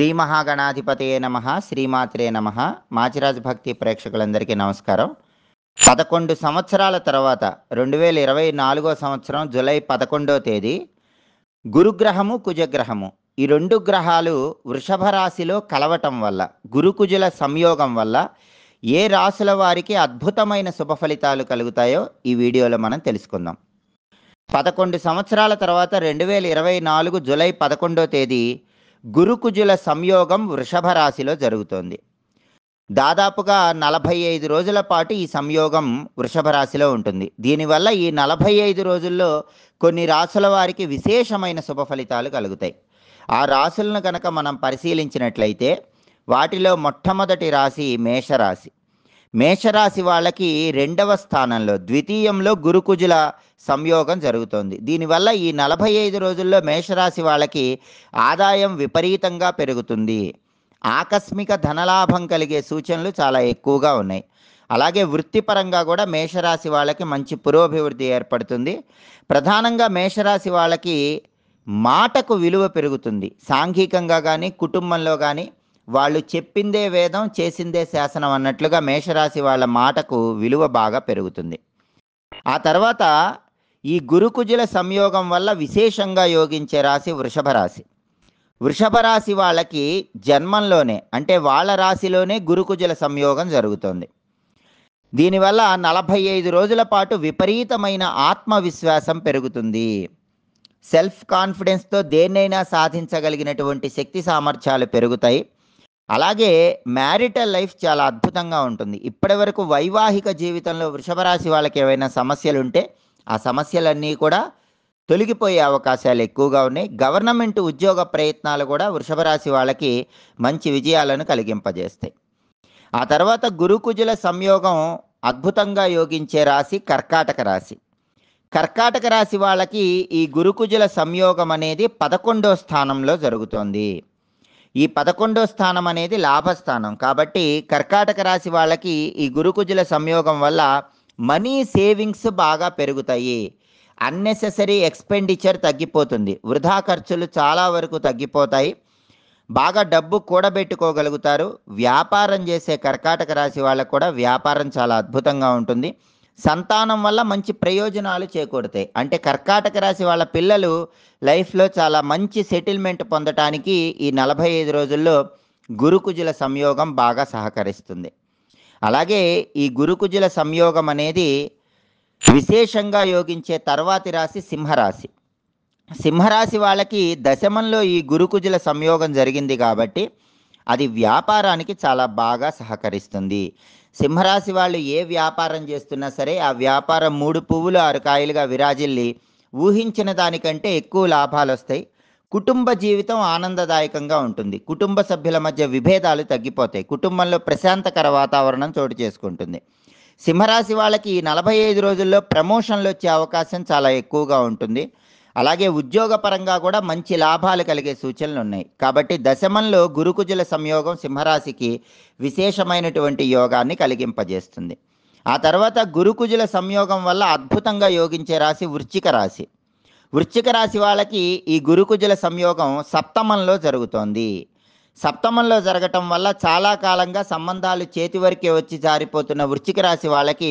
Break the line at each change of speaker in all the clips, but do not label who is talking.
శ్రీ మహాగణాధిపతయే నమ శ్రీమాత్రే నమ. మాచిరాజ్ భక్తి ప్రేక్షకులందరికీ నమస్కారం. పదకొండు సంవత్సరాల తర్వాత రెండు వేల ఇరవై నాలుగో సంవత్సరం జూలై పదకొండో తేదీ గురుగ్రహము కుజగ్రహము. ఈ రెండు గ్రహాలు వృషభ రాశిలో కలవటం వల్ల గురుకుజుల సంయోగం వల్ల ఏ రాశుల వారికి అద్భుతమైన శుభ ఫలితాలు కలుగుతాయో ఈ వీడియోలో మనం తెలుసుకుందాం. పదకొండు సంవత్సరాల తర్వాత రెండు వేల ఇరవై నాలుగు జూలై పదకొండో తేదీ గురుకుజుల సంయోగం వృషభ రాశిలో జరుగుతోంది. దాదాపుగా నలభై ఐదు రోజుల పాటు ఈ సంయోగం వృషభ రాశిలో ఉంటుంది. దీనివల్ల ఈ నలభై ఐదు రోజుల్లో కొన్ని రాసుల వారికి విశేషమైన శుభ ఫలితాలు కలుగుతాయి. ఆ రాసులను కనుక మనం పరిశీలించినట్లయితే వాటిలో మొట్టమొదటి రాశి మేషరాశి. మేషరాశి వాళ్ళకి రెండవ స్థానంలో ద్వితీయంలో గురుకుజుల సంయోగం జరుగుతోంది. దీనివల్ల ఈ నలభై ఐదు రోజుల్లో మేషరాశి వాళ్ళకి ఆదాయం విపరీతంగా పెరుగుతుంది. ఆకస్మిక ధనలాభం కలిగే సూచనలు చాలా ఎక్కువగా ఉన్నాయి. అలాగే వృత్తిపరంగా కూడా మేషరాశి వాళ్ళకి మంచి పురోభివృద్ధి ఏర్పడుతుంది. ప్రధానంగా మేషరాశి వాళ్ళకి మాటకు విలువ పెరుగుతుంది. సాంఘికంగా కానీ కుటుంబంలో కానీ వాళ్ళు చెప్పిందే వేదం చేసిందే శాసనం అన్నట్లుగా మేషరాశి వాళ్ళ మాటకు విలువ బాగా పెరుగుతుంది. ఆ తర్వాత ఈ గురుకుజుల సంయోగం వల్ల విశేషంగా యోగించే రాశి వృషభ రాశి. వృషభ రాశి వాళ్ళకి జన్మంలోనే అంటే వాళ్ళ రాశిలోనే గురుకుజుల సంయోగం జరుగుతుంది. దీనివల్ల నలభై ఐదు రోజుల పాటు విపరీతమైన ఆత్మవిశ్వాసం పెరుగుతుంది. సెల్ఫ్ కాన్ఫిడెన్స్తో దేన్నైనా సాధించగలిగినటువంటి శక్తి సామర్థ్యాలు పెరుగుతాయి. అలాగే మ్యారిటల్ లైఫ్ చాలా అద్భుతంగా ఉంటుంది. ఇప్పటి వరకు వైవాహిక జీవితంలో వృషభరాశి వాళ్ళకి ఏవైనా సమస్యలు ఉంటే ఆ సమస్యలన్నీ కూడా తొలగిపోయే అవకాశాలు ఎక్కువగా ఉన్నాయి. గవర్నమెంట్ ఉద్యోగ ప్రయత్నాలు కూడా వృషభరాశి వాళ్ళకి మంచి విజయాలను కలిగింపజేస్తాయి. ఆ తర్వాత గురుకుజుల సంయోగం అద్భుతంగా యోగించే రాశి కర్కాటక రాశి. కర్కాటక రాశి వాళ్ళకి ఈ గురుకుజుల సంయోగం అనేది పదకొండో స్థానంలో జరుగుతోంది. ఈ పదకొండో స్థానం అనేది లాభస్థానం. కాబట్టి కర్కాటక రాశి వాళ్ళకి ఈ గురుకుజుల సంయోగం వల్ల మనీ సేవింగ్స్ బాగా పెరుగుతాయి. అన్నెసెసరీ ఎక్స్పెండిచర్ తగ్గిపోతుంది. వృధా ఖర్చులు చాలా వరకు తగ్గిపోతాయి. బాగా డబ్బు కూడబెట్టుకోగలుగుతారు. వ్యాపారం చేసే కర్కాటక రాశి వాళ్ళకు కూడా వ్యాపారం చాలా అద్భుతంగా ఉంటుంది. సంతానం వల్ల మంచి ప్రయోజనాలు చేకూరుతాయి. అంటే కర్కాటక రాశి వాళ్ళ పిల్లలు లైఫ్లో చాలా మంచి సెటిల్మెంట్ పొందటానికి ఈ నలభై ఐదు రోజుల్లో గురుకుజుల సంయోగం బాగా సహకరిస్తుంది. అలాగే ఈ గురుకుజుల సంయోగం అనేది విశేషంగా యోగించే తర్వాతి రాశి సింహరాశి. సింహరాశి వాళ్ళకి దశమంలో ఈ గురుకుజుల సంయోగం జరిగింది కాబట్టి అది వ్యాపారానికి చాలా బాగా సహకరిస్తుంది. సింహరాశి వాళ్ళు ఏ వ్యాపారం చేస్తున్నా సరే ఆ వ్యాపారం మూడు పువ్వులు ఆరు కాయలుగా విరాజిల్లి ఊహించిన దానికంటే ఎక్కువ లాభాలు వస్తాయి కుటుంబ జీవితం ఆనందదాయకంగా ఉంటుంది. కుటుంబ సభ్యుల మధ్య విభేదాలు తగ్గిపోతాయి. కుటుంబంలో ప్రశాంతకర వాతావరణం చోటు చేసుకుంటుంది. సింహరాశి వాళ్ళకి ఈ నలభై ఐదు రోజుల్లో ప్రమోషన్లు వచ్చే అవకాశం చాలా ఎక్కువగా ఉంటుంది. అలాగే ఉద్యోగపరంగా కూడా మంచి లాభాలు కలిగే సూచనలు ఉన్నాయి కాబట్టి దశమంలో గురుకుజుల సంయోగం సింహరాశికి విశేషమైనటువంటి యోగాన్ని కలిగింపజేస్తుంది. ఆ తర్వాత గురుకుజుల సంయోగం వల్ల అద్భుతంగా యోగించే రాశి వృశ్చిక రాశి. వృశ్చిక రాశి వాళ్ళకి ఈ గురుకుజుల సంయోగం సప్తమంలో జరుగుతోంది. సప్తమంలో జరగటం వల్ల చాలా కాలంగా సంబంధాలు చేతి వరకే వచ్చి జారిపోతున్న వృశ్చిక రాశి వాళ్ళకి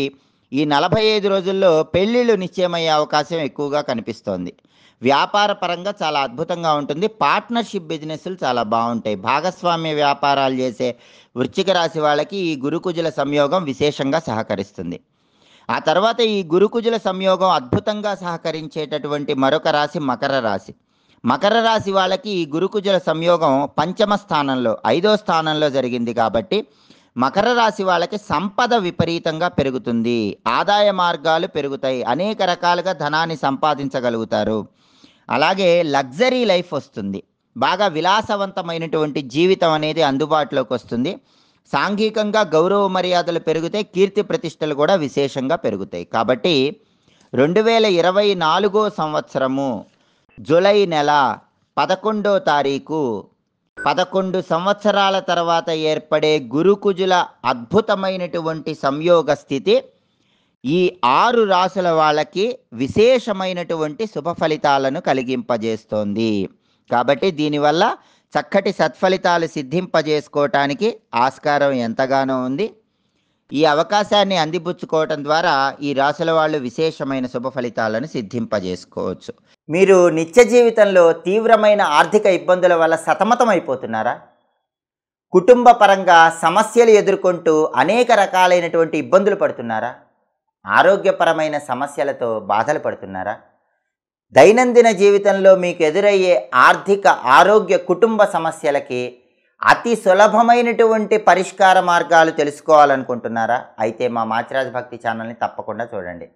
ఈ నలభై ఐదు రోజుల్లో పెళ్ళిళ్ళు నిశ్చయమయ్యే అవకాశం ఎక్కువగా కనిపిస్తోంది. వ్యాపార పరంగా చాలా అద్భుతంగా ఉంటుంది. పార్ట్నర్షిప్ బిజినెస్లు చాలా బాగుంటాయి. భాగస్వామ్య వ్యాపారాలు చేసే వృశ్చిక రాశి వాళ్ళకి ఈ గురుకుజుల సంయోగం విశేషంగా సహకరిస్తుంది. ఆ తర్వాత ఈ గురుకుజుల సంయోగం అద్భుతంగా సహకరించేటటువంటి మరొక రాశి మకర రాశి. మకర రాశి వాళ్ళకి ఈ గురుకుజుల సంయోగం పంచమ స్థానంలో ఐదో స్థానంలో జరిగింది కాబట్టి మకర రాశి వాళ్ళకి సంపద విపరీతంగా పెరుగుతుంది. ఆదాయ మార్గాలు పెరుగుతాయి. అనేక రకాలుగా ధనాన్ని సంపాదించగలుగుతారు. అలాగే లగ్జరీ లైఫ్ వస్తుంది. బాగా విలాసవంతమైనటువంటి జీవితం అనేది అందుబాటులోకి వస్తుంది. సాంఘికంగా గౌరవ మర్యాదలు పెరుగుతాయి. కీర్తి ప్రతిష్టలు కూడా విశేషంగా పెరుగుతాయి. కాబట్టి రెండు వేల ఇరవై నాలుగో సంవత్సరము జూలై నెల పదకొండో తారీఖు పదకొండు సంవత్సరాల తర్వాత ఏర్పడే గురుకుజుల అద్భుతమైనటువంటి సంయోగ స్థితి ఈ ఆరు రాసుల వాళ్ళకి విశేషమైనటువంటి శుభ ఫలితాలను కలిగింపజేస్తోంది. కాబట్టి దీనివల్ల చక్కటి సత్ఫలితాలు సిద్ధింపజేసుకోవటానికి ఆస్కారం ఎంతగానో ఉంది. ఈ అవకాశాన్ని అందిపుచ్చుకోవటం ద్వారా ఈ రాసుల వాళ్ళు విశేషమైన శుభ ఫలితాలను సిద్ధింపజేసుకోవచ్చు. మీరు నిత్య జీవితంలో తీవ్రమైన ఆర్థిక ఇబ్బందుల వల్ల సతమతమైపోతున్నారా? కుటుంబ పరంగా సమస్యలు ఎదుర్కొంటూ అనేక రకాలైనటువంటి ఇబ్బందులు పడుతున్నారా? ఆరోగ్యపరమైన సమస్యలతో బాధలు పడుతున్నారా? దైనందిన జీవితంలో మీకు ఎదురయ్యే ఆర్థిక ఆరోగ్య కుటుంబ సమస్యలకి అతి సులభమైనటువంటి పరిష్కార మార్గాలు తెలుసుకోవాలనుకుంటున్నారా? అయితే మా మాచిరాజ్ భక్తి ఛానల్ని తప్పకుండా చూడండి.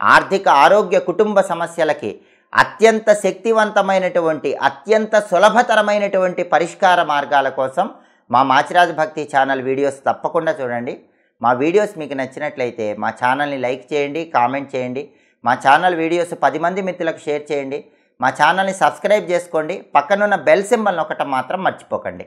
ఆర్థిక ఆరోగ్య కుటుంబ సమస్యలకి అత్యంత శక్తివంతమైనటువంటి అత్యంత సులభతరమైనటువంటి పరిష్కార మార్గాల కోసం మా మాచిరాజ్ భక్తి ఛానల్ వీడియోస్ తప్పకుండా చూడండి. మా వీడియోస్ మీకు నచ్చినట్లయితే మా ఛానల్ని లైక్ చేయండి కామెంట్ చేయండి. మా ఛానల్ వీడియోస్ పది మంది మిత్రులకు షేర్ చేయండి. మా ఛానల్ని సబ్స్క్రైబ్ చేసుకోండి. పక్కనున్న బెల్ సింబల్ ఒకటం మాత్రం మర్చిపోకండి.